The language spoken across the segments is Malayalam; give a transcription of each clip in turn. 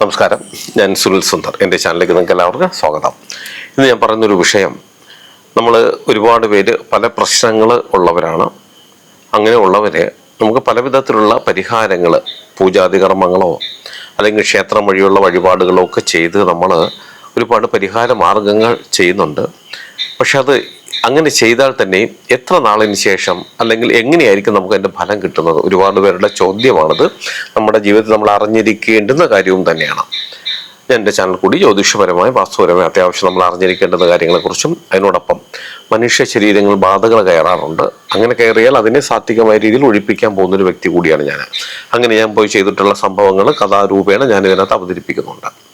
നമസ്കാരം. ഞാൻ സുനിൽ സുന്ദർ. എന്റെ ചാനലിലേക്ക് നിങ്ങൾക്ക് എല്ലാവർക്കും സ്വാഗതം. ഇന്ന് ഞാൻ പറയുന്നൊരു വിഷയം നമ്മൾ ഒരുപാട് പേര് പല പ്രശ്നങ്ങൾ ഉള്ളവരാണ്. അങ്ങനെ ഉള്ളവരെ നമുക്ക് പല വിധത്തിലുള്ള പരിഹാരങ്ങൾ പൂജാതി കർമ്മങ്ങളോ അല്ലെങ്കിൽ ക്ഷേത്രം വഴിയുള്ള വഴിപാടുകളോ ഒക്കെ ചെയ്ത് നമ്മൾ ഒരുപാട് പരിഹാര മാർഗങ്ങൾ ചെയ്യുന്നുണ്ട്. പക്ഷെ അത് അങ്ങനെ ചെയ്താൽ തന്നെ എത്ര നാളിന് ശേഷം അല്ലെങ്കിൽ എങ്ങനെയായിരിക്കും നമുക്ക് അതിന്റെ ഫലം കിട്ടുന്നത്? ഒരുപാട് പേരുടെ ചോദ്യമാണത്. നമ്മുടെ ജീവിതത്തിൽ നമ്മൾ അറിഞ്ഞിരിക്കേണ്ടുന്ന കാര്യവും തന്നെയാണ്. ഞാൻ എന്റെ ചാനൽ കൂടി ജ്യോതിഷപരമായ വാസ്തുപരമായ അത്യാവശ്യം നമ്മൾ അറിഞ്ഞിരിക്കേണ്ടുന്ന കാര്യങ്ങളെക്കുറിച്ചും അതിനോടൊപ്പം മനുഷ്യ ശരീരങ്ങൾ ബാധകൾ കയറാറുണ്ട്. അങ്ങനെ കയറിയാൽ അതിനെ സാത്വികമായ രീതിയിൽ ഒഴിപ്പിക്കാൻ പോകുന്നൊരു വ്യക്തി കൂടിയാണ് ഞാൻ. അങ്ങനെ ഞാൻ പോയി ചെയ്തിട്ടുള്ള സംഭവങ്ങൾ കഥാരൂപേണ ഞാൻ ഇതിനകത്ത് അവതരിപ്പിക്കുന്നുണ്ട്.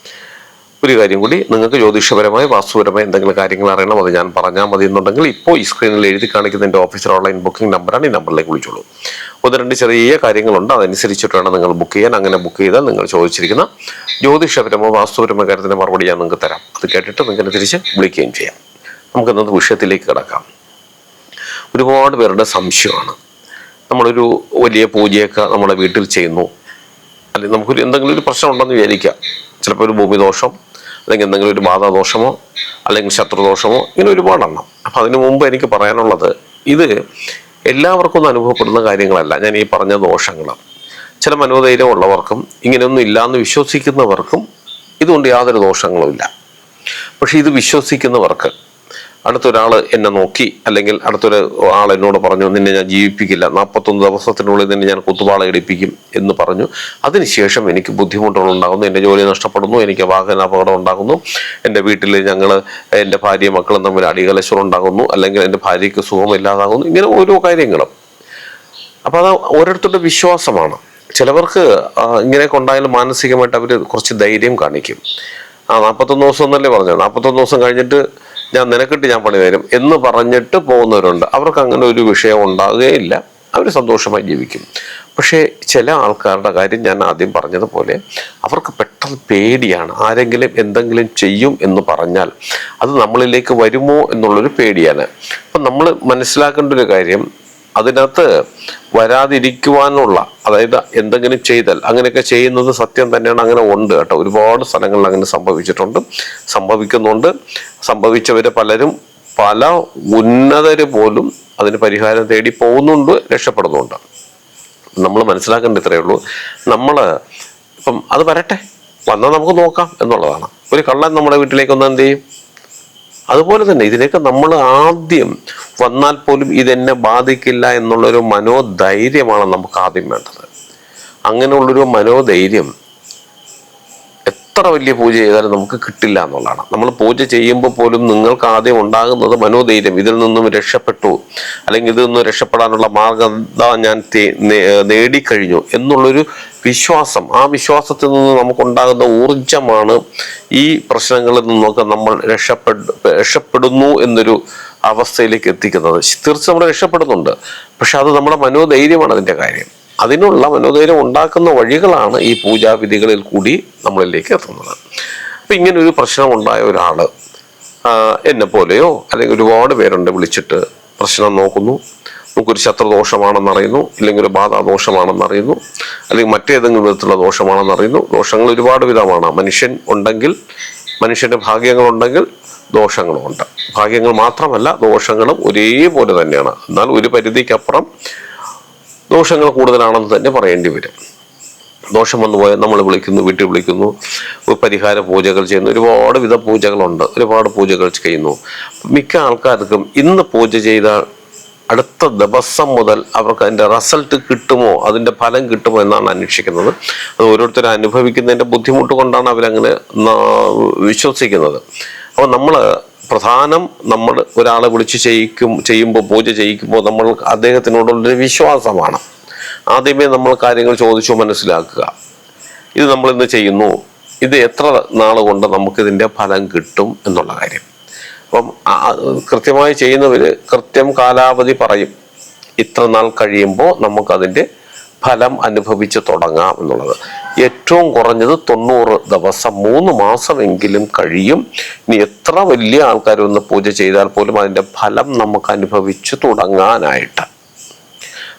ഒരു കാര്യം കൂടി നിങ്ങൾക്ക് ജ്യോതിഷപരമായ വാസ്തുപരമായ എന്തെങ്കിലും കാര്യങ്ങൾ അറിയണം അത് ഞാൻ പറഞ്ഞാൽ മതി എന്നുണ്ടെങ്കിൽ ഇപ്പോൾ ഈ സ്ക്രീനിൽ എഴുതി കാണിക്കുന്ന എന്റെ ഓഫീസർ ഓൺലൈൻ ബുക്കിംഗ് നമ്പറാണ് ഈ നമ്പറിലേക്ക് വിളിച്ചോളൂ. ഒന്ന് രണ്ട് ചെറിയ കാര്യങ്ങളുണ്ട്. അതനുസരിച്ചിട്ട് വേണം നിങ്ങൾ ബുക്ക് ചെയ്യാൻ. അങ്ങനെ ബുക്ക് ചെയ്താൽ നിങ്ങൾ ചോദിച്ചിരിക്കുന്ന ജ്യോതിഷപരമോ വാസ്തുപരമോ കാര്യത്തിന്റെ മറുപടി ഞാൻ നിങ്ങൾക്ക് തരാം. അത് കേട്ടിട്ട് നിങ്ങൾക്ക് തിരിച്ച് വിളിക്കുകയും ചെയ്യാം. നമുക്ക് ഇന്നത്തെ വിഷയത്തിലേക്ക് കിടക്കാം. ഒരുപാട് പേരുടെ സംശയമാണ്. നമ്മളൊരു വലിയ പൂജയൊക്കെ നമ്മുടെ വീട്ടിൽ ചെയ്യുന്നു. അല്ലെങ്കിൽ നമുക്കൊരു എന്തെങ്കിലും ഒരു പ്രശ്നം ഉണ്ടെന്ന് വിചാരിക്കാം. ചിലപ്പോൾ ഒരു ഭൂമിദോഷം അല്ലെങ്കിൽ എന്തെങ്കിലും ഒരു ബാധാദോഷമോ അല്ലെങ്കിൽ ശത്രുദോഷമോ ഇങ്ങനെ ഒരുപാടെണ്ണം. അപ്പം അതിനു മുമ്പ് എനിക്ക് പറയാനുള്ളത് ഇത് എല്ലാവർക്കും ഒന്നും അനുഭവപ്പെടുന്ന കാര്യങ്ങളല്ല. ഞാൻ ഈ പറഞ്ഞ ദോഷങ്ങൾ ചില മനോധൈര്യം ഉള്ളവർക്കും ഇങ്ങനെയൊന്നും ഇല്ലാന്ന് വിശ്വസിക്കുന്നവർക്കും ഇതുകൊണ്ട് യാതൊരു ദോഷങ്ങളും ഇല്ല പക്ഷെ ഇത് വിശ്വസിക്കുന്നവർക്ക് അടുത്തൊരാൾ എന്നെ നോക്കി അല്ലെങ്കിൽ അടുത്തൊരു ആൾ എന്നോട് പറഞ്ഞു നിന്നെ ഞാൻ ജീവിപ്പിക്കില്ല. നാൽപ്പത്തൊന്ന് ദിവസത്തിനുള്ളിൽ നിന്നെ ഞാൻ കുത്തുപാള എടുപ്പിക്കും എന്ന് പറഞ്ഞു. അതിനുശേഷം എനിക്ക് ബുദ്ധിമുട്ടുകൾ ഉണ്ടാകുന്നു. എന്റെ ജോലി നഷ്ടപ്പെടുന്നു. എനിക്ക് വാഹന അപകടം ഉണ്ടാകുന്നു. എന്റെ വീട്ടിൽ ഞങ്ങൾ എന്റെ ഭാര്യയും മക്കളും തമ്മിൽ അടികലശം ഉണ്ടാകുന്നു. അല്ലെങ്കിൽ എന്റെ ഭാര്യയ്ക്ക് സുഖമില്ലാതാകുന്നു. ഇങ്ങനെ ഓരോ കാര്യങ്ങളും. അപ്പോൾ അത് ഓരോരുത്തരുടെ വിശ്വാസമാണ്. ചിലവർക്ക് ഇങ്ങനെയൊക്കെ ഉണ്ടായാലും മാനസികമായിട്ട് അവർ കുറച്ച് ധൈര്യം കാണിക്കും. ആ നാൽപ്പത്തൊന്ന് ദിവസം എന്നല്ലേ പറഞ്ഞു നാൽപ്പത്തൊന്ന് ദിവസം കഴിഞ്ഞിട്ട് ഞാൻ നിനക്കിട്ട് ഞാൻ പണി തരും എന്ന് പറഞ്ഞിട്ട് പോകുന്നവരുണ്ട്. അവർക്ക് അങ്ങനെ ഒരു വിഷയം ഉണ്ടാകുകയില്ല. അവർ സന്തോഷമായി ജീവിക്കും. പക്ഷേ ചില ആൾക്കാരുടെ കാര്യം ഞാൻ ആദ്യം പറഞ്ഞതുപോലെ അവർക്ക് പെട്ടെന്ന് പേടിയാണ്. ആരെങ്കിലും എന്തെങ്കിലും ചെയ്യും എന്ന് പറഞ്ഞാൽ അത് നമ്മളിലേക്ക് വരുമോ എന്നുള്ളൊരു പേടിയാണ്. അപ്പം നമ്മൾ മനസ്സിലാക്കേണ്ട ഒരു കാര്യം അതിനകത്ത് വരാതിരിക്കുവാനുള്ള അതായത് എന്തെങ്കിലും ചെയ്താൽ അങ്ങനെയൊക്കെ ചെയ്യുന്നത് സത്യം തന്നെയാണ് അങ്ങനെ ഉണ്ട് കേട്ടോ. ഒരുപാട് സ്ഥലങ്ങളിൽ അങ്ങനെ സംഭവിച്ചിട്ടുണ്ട് സംഭവിക്കുന്നുണ്ട്. സംഭവിച്ചവരെ പലരും പല ഉന്നതര് പോലും അതിന് പരിഹാരം തേടി പോകുന്നുണ്ട് രക്ഷപ്പെടുന്നുണ്ട്. നമ്മൾ മനസ്സിലാക്കേണ്ട ഇത്രയേ ഉള്ളൂ. നമ്മൾ ഇപ്പം അത് വരട്ടെ വന്നാൽ നമുക്ക് നോക്കാം എന്നുള്ളതാണ്. ഒരു കള്ളൻ നമ്മുടെ വീട്ടിലേക്ക് വന്നാൽ എന്ത് ചെയ്യും? അതുപോലെ തന്നെ ഇതിനൊക്കെ നമ്മൾ ആദ്യം വന്നാൽ പോലും ഇതെന്നെ ബാധിക്കില്ല എന്നുള്ളൊരു മനോധൈര്യമാണ് നമുക്ക് ആദ്യം വേണ്ടത്. അങ്ങനെയുള്ളൊരു മനോധൈര്യം എത്ര വലിയ പൂജ ചെയ്താലും നമുക്ക് കിട്ടില്ല എന്നുള്ളതാണ്. നമ്മൾ പൂജ ചെയ്യുമ്പോൾ പോലും നിങ്ങൾക്ക് ആദ്യം ഉണ്ടാകുന്നത് മനോധൈര്യം. ഇതിൽ നിന്നും രക്ഷപ്പെട്ടു. അല്ലെങ്കിൽ ഇതിൽ നിന്നും രക്ഷപ്പെടാനുള്ള മാർഗം ഞാൻ നേടിക്കഴിഞ്ഞു. എന്നുള്ളൊരു വിശ്വാസം. ആ വിശ്വാസത്തിൽ നിന്ന് നമുക്കുണ്ടാകുന്ന ഊർജമാണ് ഈ പ്രശ്നങ്ങളിൽ നിന്നൊക്കെ നമ്മൾ രക്ഷപ്പെട് രക്ഷപ്പെടുന്നു എന്നൊരു അവസ്ഥയിലേക്ക് എത്തിക്കുന്നത്. തീർച്ചയായും നമ്മൾ രക്ഷപ്പെടുന്നുണ്ട്. പക്ഷെ അത് നമ്മുടെ മനോധൈര്യമാണ് അതിന്റെ കാര്യം. അതിനുള്ള മനോധൈര്യം ഉണ്ടാക്കുന്ന വഴികളാണ് ഈ പൂജാവിധികളിൽ കൂടി നമ്മളിലേക്ക് എത്തുന്നത്. അപ്പം ഇങ്ങനെ ഒരു പ്രശ്നം ഉണ്ടായ ഒരാൾ ആഹ് എന്നെ പോലെയോ അല്ലെങ്കിൽ ഒരുപാട് പേരുണ്ട് വിളിച്ചിട്ട് പ്രശ്നം നോക്കുന്നു. നമുക്കൊരു ശത്രുദോഷമാണെന്ന് അറിയുന്നു ഇല്ലെങ്കിൽ ഒരു ബാധാദോഷമാണെന്ന് അറിയുന്നു അല്ലെങ്കിൽ മറ്റേതെങ്കിലും വിധത്തിലുള്ള ദോഷമാണെന്ന് അറിയുന്നു. ദോഷങ്ങൾ ഒരുപാട് വിധമാണ്. മനുഷ്യൻ ഉണ്ടെങ്കിൽ മനുഷ്യന്റെ ഭാഗ്യങ്ങളുണ്ടെങ്കിൽ ദോഷങ്ങളുമുണ്ട് ഭാഗ്യങ്ങൾ മാത്രമല്ല ദോഷങ്ങളും ഒരേപോലെ തന്നെയാണ്. എന്നാൽ ഒരു പരിധിക്കപ്പുറം ദോഷങ്ങൾ കൂടുതലാണെന്ന് തന്നെ പറയേണ്ടി വരും. ദോഷം വന്നു പോയാൽ നമ്മൾ വിളിക്കുന്നു വീട്ടിൽ വിളിക്കുന്നു പരിഹാര പൂജകൾ ചെയ്യുന്നു. ഒരുപാട് വിധ പൂജകളുണ്ട്. ഒരുപാട് പൂജകൾ ചെയ്യുന്നു. മിക്ക ആൾക്കാർക്കും ഇന്ന് പൂജ ചെയ്താൽ അടുത്ത ദിവസം മുതൽ അവർക്ക് അതിന്റെ റിസൾട്ട് കിട്ടുമോ അതിന്റെ ഫലം കിട്ടുമോ എന്നാണ് അന്വേഷിക്കുന്നത്. അത് ഓരോരുത്തരും അനുഭവിക്കുന്നതിന്റെ ബുദ്ധിമുട്ട് കൊണ്ടാണ് അവരങ്ങനെ വിശ്വസിക്കുന്നത്. അപ്പോൾ നമ്മൾ പ്രധാനം നമ്മൾ ഒരാളെ വിളിച്ച് ചെയ്യിക്കും ചെയ്യുമ്പോൾ പൂജ ചെയ്യിക്കുമ്പോൾ നമ്മൾ അദ്ദേഹത്തിനോടുള്ളൊരു വിശ്വാസമാണ്. ആദ്യമേ നമ്മൾ കാര്യങ്ങൾ ചോദിച്ചു മനസ്സിലാക്കുക. ഇത് നമ്മൾ ഇന്ന് ചെയ്യുന്നു. ഇത് എത്ര നാൾ കൊണ്ട് നമുക്കിതിന്റെ ഫലം കിട്ടും എന്നുള്ള കാര്യം. അപ്പം കൃത്യമായി ചെയ്യുന്നവർ കൃത്യം കാലാവധി പറയും. ഇത്ര നാൾ കഴിയുമ്പോൾ നമുക്കതിന്റെ ഫലം അനുഭവിച്ച് തുടങ്ങാം എന്നുള്ളത്. ഏറ്റവും കുറഞ്ഞത് തൊണ്ണൂറ് ദിവസം മൂന്ന് മാസമെങ്കിലും കഴിയും. ഇനി എത്ര വലിയ ആൾക്കാർ ഒന്ന് പൂജ ചെയ്താൽ പോലും അതിന്റെ ഫലം നമുക്ക് അനുഭവിച്ച് തുടങ്ങാനായിട്ട്.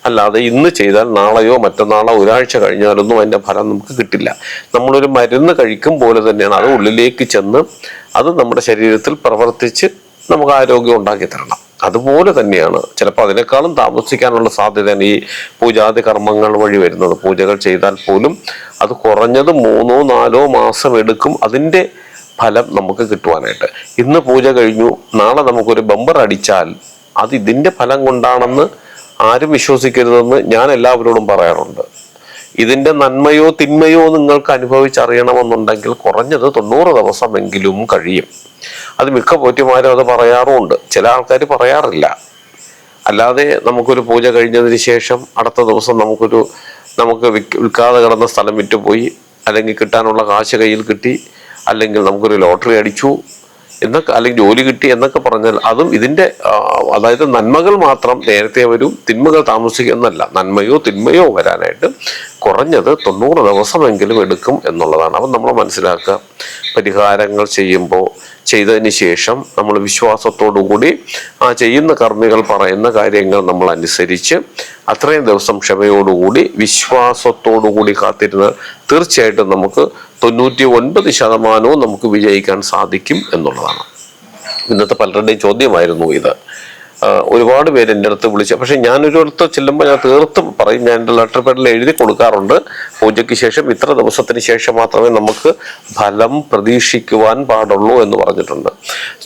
അല്ലാതെ ഇന്ന് ചെയ്താൽ നാളെയോ മറ്റന്നാളോ ഒരാഴ്ച കഴിഞ്ഞാലൊന്നും അതിന്റെ ഫലം നമുക്ക് കിട്ടില്ല. നമ്മളൊരു മരുന്ന് കഴിക്കും പോലെ തന്നെയാണ് അത് ഉള്ളിലേക്ക് ചെന്ന് അത് നമ്മുടെ ശരീരത്തിൽ പ്രവർത്തിച്ച് നമുക്ക് ആരോഗ്യം ഉണ്ടാക്കി തരണം. അതുപോലെ തന്നെയാണ് ചിലപ്പോൾ അതിനേക്കാളും താമസിക്കാനുള്ള സാധ്യതയാണ് ഈ പൂജാതി കർമ്മങ്ങൾ വഴി വരുന്നത്. പൂജകൾ ചെയ്താൽ പോലും അത് കുറഞ്ഞത് മൂന്നോ നാലോ മാസം എടുക്കും അതിന്റെ ഫലം നമുക്ക് കിട്ടുവാനായിട്ട്. ഇന്ന് പൂജ കഴിഞ്ഞു നാളെ നമുക്കൊരു ബമ്പർ അടിച്ചാൽ അത് ഇതിന്റെ ഫലം കൊണ്ടാണെന്ന് ആരും വിശ്വസിക്കരുതെന്ന് ഞാൻ എല്ലാവരോടും പറയാറുണ്ട്. ഇതിന്റെ നന്മയോ തിന്മയോ നിങ്ങൾക്ക് അനുഭവിച്ചറിയണമെന്നുണ്ടെങ്കിൽ കുറഞ്ഞത് തൊണ്ണൂറ് ദിവസമെങ്കിലും കഴിയും. അത് മിക്ക പോറ്റിമാരും അത് പറയാറുമുണ്ട്. ചില ആൾക്കാർ പറയാറില്ല. അല്ലാതെ നമുക്കൊരു പൂജ കഴിഞ്ഞതിന് ശേഷം അടുത്ത ദിവസം നമുക്കൊരു നമുക്ക് വിൽക്ക- വിൽക്കാതെ കിടന്ന സ്ഥലം വിറ്റുപോയി. അല്ലെങ്കിൽ കിട്ടാനുള്ള കാശ് കയ്യിൽ കിട്ടി. അല്ലെങ്കിൽ നമുക്കൊരു ലോട്ടറി അടിച്ചു. എന്നൊക്കെ അല്ലെങ്കിൽ ജോലി കിട്ടി എന്നൊക്കെ പറഞ്ഞാൽ അതും ഇതിന്റെ അതായത് നന്മകൾ മാത്രം നേരത്തെ വരും തിന്മകൾ താമസിക്കുന്നല്ല നന്മയോ തിന്മയോ വരാനായിട്ട് കുറഞ്ഞത് തൊണ്ണൂറ് ദിവസമെങ്കിലും എടുക്കും എന്നുള്ളതാണ്. അപ്പം നമ്മൾ മനസ്സിലാക്കുക പരിഹാരങ്ങൾ ചെയ്യുമ്പോൾ ചെയ്തതിന് ശേഷം നമ്മൾ വിശ്വാസത്തോടുകൂടി ആ ചെയ്യുന്ന കർമ്മികൾ പറയുന്ന കാര്യങ്ങൾ നമ്മൾ അനുസരിച്ച് അത്രയും ദിവസം ക്ഷമയോടുകൂടി വിശ്വാസത്തോടു കൂടി കാത്തിരുന്ന് തീർച്ചയായിട്ടും നമുക്ക് തൊണ്ണൂറ്റി ഒൻപത് ശതമാനവും നമുക്ക് വിജയിക്കാൻ സാധിക്കും എന്നുള്ളതാണ്. ഇന്നത്തെ പലരുടെയും ചോദ്യമായിരുന്നു ഇത്. ഒരുപാട് പേര് എന്റെ അടുത്ത് വിളിച്ചു പക്ഷെ ഞാനൊരിടത്ത് ചെല്ലുമ്പോൾ ഞാൻ തീർത്തും പറയും ഞാൻ എന്റെ ലെറ്റർ പേഡിൽ എഴുതി കൊടുക്കാറുണ്ട്. പൂജയ്ക്ക് ശേഷം ഇത്ര ദിവസത്തിന് ശേഷം മാത്രമേ നമുക്ക് ഫലം പ്രതീക്ഷിക്കുവാൻ പാടുള്ളൂ എന്ന് പറഞ്ഞിട്ടുണ്ട്.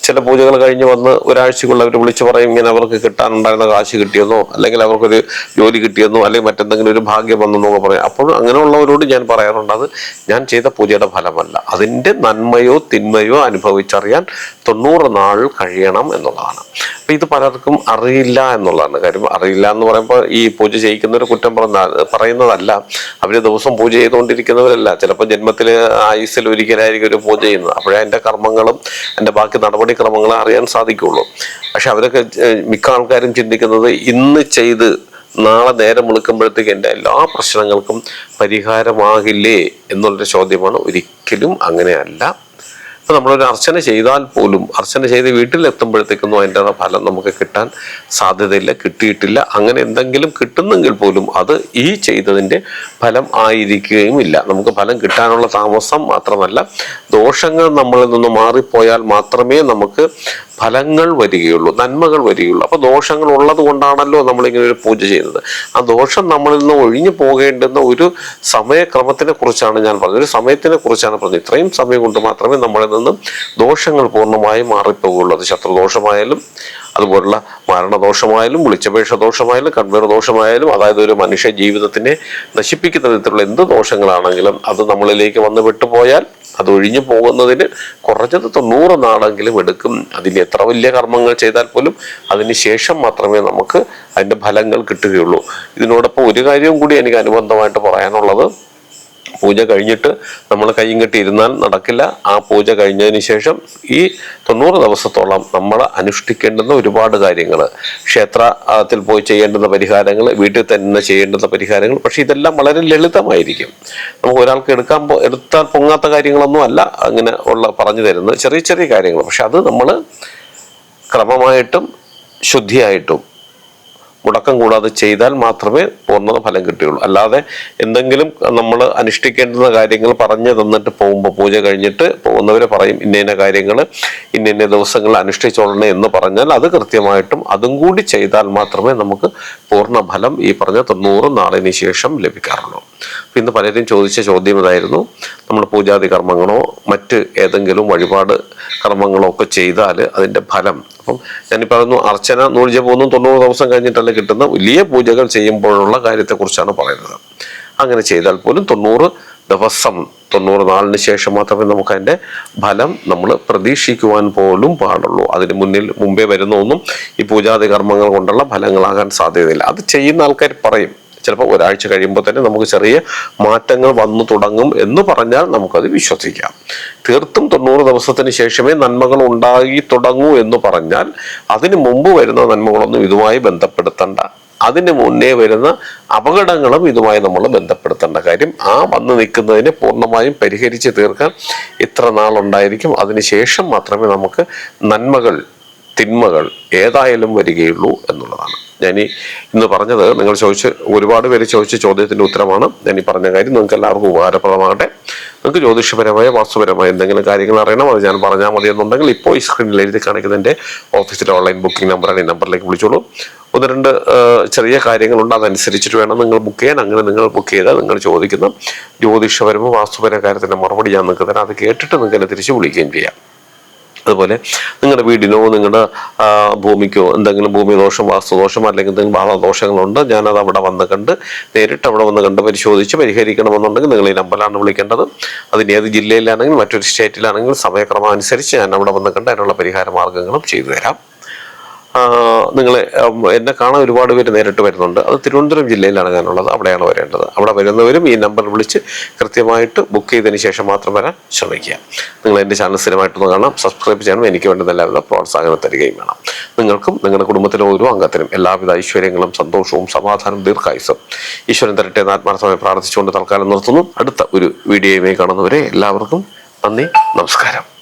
ചില പൂജകൾ കഴിഞ്ഞ് വന്ന് ഒരാഴ്ചക്കുള്ള അവർ വിളിച്ചു പറയും ഇങ്ങനെ അവർക്ക് കിട്ടാനുണ്ടായിരുന്ന കാശ് കിട്ടിയെന്നോ അല്ലെങ്കിൽ അവർക്കൊരു ജോലി കിട്ടിയെന്നോ അല്ലെങ്കിൽ മറ്റെന്തെങ്കിലും ഒരു ഭാഗ്യം വന്നെന്നോ ഒക്കെ പറയും. അപ്പോൾ അങ്ങനെയുള്ളവരോട് ഞാൻ പറയാറുണ്ട് അത് ഞാൻ ചെയ്ത പൂജയുടെ ഫലമല്ല. അതിന്റെ നന്മയോ തിന്മയോ അനുഭവിച്ചറിയാൻ തൊണ്ണൂറ് നാൾ കഴിയണം എന്നുള്ളതാണ്. അപ്പൊ ഇത് പലർക്കും അറിയില്ല എന്നുള്ളതാണ്. കാര്യം അറിയില്ല എന്ന് പറയുമ്പോൾ ഈ പൂജ ചെയ്യിക്കുന്നവർ കുറ്റം പറഞ്ഞ പറയുന്നതല്ല. അവർ ദിവസം പൂജ ചെയ്തുകൊണ്ടിരിക്കുന്നവരല്ല. ചിലപ്പോൾ ജന്മത്തിൽ ആയുസ്സിൽ ഒരിക്കലായിരിക്കും ഒരു പൂജ ചെയ്യുന്നത്. അപ്പോഴേ എന്റെ കർമ്മങ്ങളും എന്റെ ബാക്കി നടപടിക്രമങ്ങളും അറിയാൻ സാധിക്കുള്ളൂ. പക്ഷെ അവരൊക്കെ മിക്ക ആൾക്കാരും ചിന്തിക്കുന്നത് ഇന്ന് ചെയ്ത് നാളെ നേരം വിളിക്കുമ്പോഴത്തേക്ക് എന്റെ എല്ലാ പ്രശ്നങ്ങൾക്കും പരിഹാരമാകില്ലേ എന്നുള്ളൊരു ചോദ്യമാണ്. ഒരിക്കലും അങ്ങനെയല്ല. ഇപ്പൊ നമ്മളൊരു അർച്ചന ചെയ്താൽ പോലും അർച്ചന ചെയ്ത് വീട്ടിലെത്തുമ്പോഴത്തേക്കൊന്നും അതിന്റെ ഫലം നമുക്ക് കിട്ടാൻ സാധ്യതയില്ല കിട്ടിയിട്ടില്ല. അങ്ങനെ എന്തെങ്കിലും കിട്ടുന്നെങ്കിൽ പോലും അത് ഈ ചെയ്തതിന്റെ ഫലം ആയിരിക്കുകയും ഇല്ല. നമുക്ക് ഫലം കിട്ടാനുള്ള താമസം മാത്രമല്ല ദോഷങ്ങൾ നമ്മളിൽ നിന്ന് മാറിപ്പോയാൽ മാത്രമേ നമുക്ക് ഫലങ്ങൾ വരികയുള്ളൂ നന്മകൾ വരികയുള്ളൂ. അപ്പൊ ദോഷങ്ങൾ ഉള്ളത് കൊണ്ടാണല്ലോ നമ്മളിങ്ങനെ ഒരു പൂജ ചെയ്യുന്നത്. ആ ദോഷം നമ്മളിൽ നിന്ന് ഒഴിഞ്ഞു പോകേണ്ടുന്ന ഒരു സമയക്രമത്തിനെ കുറിച്ചാണ് ഞാൻ പറഞ്ഞത്. ഒരു സമയത്തിനെ കുറിച്ചാണ് പറഞ്ഞത്. ഇത്രയും സമയം കൊണ്ട് മാത്രമേ നമ്മളിൽ നിന്നും ദോഷങ്ങൾ പൂർണമായും മാറിപ്പോകുള്ളൂ അത് ശത്രുദോഷമായാലും അതുപോലുള്ള മരണദോഷമായാലും വിളിച്ചപേക്ഷ ദോഷമായാലും കൺവീർ ദോഷമായാലും അതായത് ഒരു മനുഷ്യ ജീവിതത്തിനെ നശിപ്പിക്കുന്ന വിധത്തിലുള്ള എന്ത് ദോഷങ്ങളാണെങ്കിലും അത് നമ്മളിലേക്ക് വന്ന് വിട്ടുപോയാൽ അത് ഒഴിഞ്ഞു പോകുന്നതിന് കുറഞ്ഞത് തൊണ്ണൂറ് നാളെങ്കിലും എടുക്കും. അതിന് എത്ര വലിയ കർമ്മങ്ങൾ ചെയ്താൽ പോലും അതിന് ശേഷം മാത്രമേ നമുക്ക് അതിന്റെ ഫലങ്ങൾ കിട്ടുകയുള്ളൂ. ഇതിനോടൊപ്പം ഒരു കാര്യവും കൂടി എനിക്ക് അനുബന്ധമായിട്ട് പറയാനുള്ളത്. പൂജ കഴിഞ്ഞിട്ട് നമ്മൾ കയ്യും കെട്ടി ഇരുന്നാൽ നടക്കില്ല. ആ പൂജ കഴിഞ്ഞതിന് ശേഷം ഈ തൊണ്ണൂറ് ദിവസത്തോളം നമ്മൾ അനുഷ്ഠിക്കേണ്ടുന്ന ഒരുപാട് കാര്യങ്ങൾ ക്ഷേത്രത്തിൽ പോയി ചെയ്യേണ്ടുന്ന പരിഹാരങ്ങൾ വീട്ടിൽ തന്നെ ചെയ്യേണ്ടുന്ന പരിഹാരങ്ങൾ പക്ഷേ ഇതെല്ലാം വളരെ ലളിതമായിരിക്കും. നമുക്ക് ഒരാൾക്ക് എടുക്കാൻ എടുത്താൽ പൊങ്ങാത്ത കാര്യങ്ങളൊന്നും അല്ല അങ്ങനെ ഉള്ള പറഞ്ഞു തരുന്നത് ചെറിയ ചെറിയ കാര്യങ്ങൾ പക്ഷെ അത് നമ്മൾ ക്രമമായിട്ടും ശുദ്ധിയായിട്ടും മുടക്കം കൂടാതെ ചെയ്താൽ മാത്രമേ പൂർണ ഫലം കിട്ടുകയുള്ളൂ. അല്ലാതെ എന്തെങ്കിലും നമ്മൾ അനുഷ്ഠിക്കേണ്ടുന്ന കാര്യങ്ങൾ പറഞ്ഞു തന്നിട്ട് പോകുമ്പോൾ പൂജ കഴിഞ്ഞിട്ട് പോകുന്നവരെ പറയും ഇന്ന കാര്യങ്ങൾ ഇന്ന ദിവസങ്ങൾ അനുഷ്ഠിച്ചോളണേ എന്ന് പറഞ്ഞാൽ അത് കൃത്യമായിട്ടും അതും കൂടി ചെയ്താൽ മാത്രമേ നമുക്ക് പൂർണ ഫലം ഈ പറഞ്ഞ തൊണ്ണൂറ് നാളിന് ശേഷം ലഭിക്കാറുള്ളൂ. അപ്പൊ ഇന്ന് പലരും ചോദിച്ച ചോദ്യം ഇതായിരുന്നു. നമ്മൾ പൂജാതി കർമ്മങ്ങളോ മറ്റ് ഏതെങ്കിലും വഴിപാട് കർമ്മങ്ങളോ ഒക്കെ ചെയ്താൽ അതിന്റെ ഫലം. അപ്പം ഞാൻ പറയുന്നു അർച്ചന നൂറ് ജപമൊന്നും തൊണ്ണൂറ് ദിവസം കഴിഞ്ഞിട്ടല്ല കിട്ടുന്ന വലിയ പൂജകൾ ചെയ്യുമ്പോഴുള്ള കാര്യത്തെക്കുറിച്ചാണ് പറയുന്നത്. അങ്ങനെ ചെയ്താൽ പോലും തൊണ്ണൂറ് ദിവസം തൊണ്ണൂറ് നാളിന് ശേഷം മാത്രമേ നമുക്ക് അതിന്റെ ഫലം നമ്മൾ പ്രതീക്ഷിക്കുവാൻ പോലും പാടുള്ളൂ. അതിന് മുന്നിൽ മുമ്പേ വരുന്ന ഒന്നും ഈ പൂജാതി കർമ്മങ്ങൾ കൊണ്ടുള്ള ഫലങ്ങളാകാൻ സാധ്യതയില്ല. അത് ചെയ്യുന്ന ആൾക്കാർ പറയും. ചിലപ്പോൾ ഒരാഴ്ച കഴിയുമ്പോൾ തന്നെ നമുക്ക് ചെറിയ മാറ്റങ്ങൾ വന്നു തുടങ്ങും എന്ന് പറഞ്ഞാൽ നമുക്കത് വിശ്വസിക്കാം. തീർത്തും തൊണ്ണൂറ് ദിവസത്തിന് ശേഷമേ നന്മകൾ ഉണ്ടായി തുടങ്ങൂ എന്ന് പറഞ്ഞാൽ അതിന് മുമ്പ് വരുന്ന നന്മകളൊന്നും ഇതുമായി ബന്ധപ്പെടുത്തണ്ട. അതിന് മുന്നേ വരുന്ന അപകടങ്ങളും ഇതുമായി നമ്മൾ ബന്ധപ്പെടുത്തേണ്ട. കാര്യം ആ വന്ന് നിൽക്കുന്നതിനെ പൂർണമായും പരിഹരിച്ച് തീർക്കാൻ ഇത്ര നാളുണ്ടായിരിക്കും അതിനുശേഷം മാത്രമേ നമുക്ക് നന്മകൾ തിന്മകൾ ഏതായാലും വരികയുള്ളൂ എന്നുള്ളതാണ്. ഞാൻ ഇന്ന് പറഞ്ഞത് നിങ്ങൾ ചോദിച്ച് ഒരുപാട് പേര് ചോദിച്ച ചോദ്യത്തിന്റെ ഉത്തരമാണ്. ഞാൻ ഈ പറഞ്ഞ കാര്യം നിങ്ങൾക്ക് എല്ലാവർക്കും ഉപകാരപ്രദമാകട്ടെ. നിങ്ങൾക്ക് ജ്യോതിഷപരമായ വാസ്തുപരമായ എന്തെങ്കിലും കാര്യങ്ങൾ അറിയണം അത് ഞാൻ പറഞ്ഞാൽ മതി എന്നുണ്ടെങ്കിൽ ഇപ്പോൾ ഈ സ്ക്രീനിൽ എഴുതി കാണിക്കുന്ന എന്റെ ഓഫീസിലെ ഓൺലൈൻ ബുക്കിംഗ് നമ്പറാണ് ഈ നമ്പറിലേക്ക് വിളിച്ചോളൂ. ഒന്ന് രണ്ട് ചെറിയ കാര്യങ്ങളുണ്ട് അതനുസരിച്ചിട്ട് വേണം നിങ്ങൾ ബുക്ക് ചെയ്യാൻ. അങ്ങനെ നിങ്ങൾ ബുക്ക് ചെയ്താൽ നിങ്ങൾ ചോദിക്കുന്ന ജ്യോതിഷപരമോ വാസ്തുപര കാര്യത്തിന്റെ മറുപടി ഞാൻ നിങ്ങൾക്ക് തരാം. അത് കേട്ടിട്ട് നിങ്ങൾക്ക് എന്നെ തിരിച്ച് വിളിക്കുകയും ചെയ്യാം. അതുപോലെ നിങ്ങളുടെ വീടിനോ നിങ്ങളുടെ ഭൂമിക്കോ എന്തെങ്കിലും ഭൂമി ദോഷം വാസ്തുദോഷം അല്ലെങ്കിൽ എന്തെങ്കിലും ബാധദോഷങ്ങളുണ്ട് ഞാനത് അവിടെ വന്ന് കണ്ട് നേരിട്ട് അവിടെ വന്ന് കണ്ട് പരിശോധിച്ച് പരിഹരിക്കണമെന്നുണ്ടെങ്കിൽ നിങ്ങൾ ഈ നമ്പറിലാണ് വിളിക്കേണ്ടത്. അതിന് ഏത് ജില്ലയിലാണെങ്കിൽ മറ്റൊരു സ്റ്റേറ്റിലാണെങ്കിലും സമയക്രമം അനുസരിച്ച് ഞാൻ അവിടെ വന്ന് കണ്ട് അതിനുള്ള പരിഹാര മാർഗങ്ങളും ചെയ്തു തരാം. നിങ്ങൾ എന്നെ കാണാൻ ഒരുപാട് പേര് നേരിട്ട് വരുന്നുണ്ട്. അത് തിരുവനന്തപുരം ജില്ലയിലാണ് ഞാനുള്ളത്. അവിടെയാണ് വരേണ്ടത്. അവിടെ വരുന്നവരും ഈ നമ്പർ വിളിച്ച് കൃത്യമായിട്ട് ബുക്ക് ചെയ്തതിന് ശേഷം മാത്രം വരാൻ ശ്രമിക്കുക. നിങ്ങൾ എന്റെ ചാനൽ സ്ഥിരമായിട്ടൊന്ന് കാണാം സബ്സ്ക്രൈബ് ചെയ്യണം എനിക്ക് വേണ്ടുന്ന എല്ലാവിധ പ്രോത്സാഹനം തരികയും വേണം. നിങ്ങൾക്കും നിങ്ങളുടെ കുടുംബത്തിലെ ഓരോ അംഗത്തിനും എല്ലാവിധ ഐശ്വര്യങ്ങളും സന്തോഷവും സമാധാനവും ദീർഘായുസും ഈശ്വരൻ തരട്ടെ എന്ന് ആത്മാർത്ഥമായി പ്രാർത്ഥിച്ചുകൊണ്ട് തൽക്കാലം നിർത്തുന്നു. അടുത്ത ഒരു വീഡിയോയുമായി കാണുന്നവരെ എല്ലാവർക്കും നന്ദി നമസ്കാരം.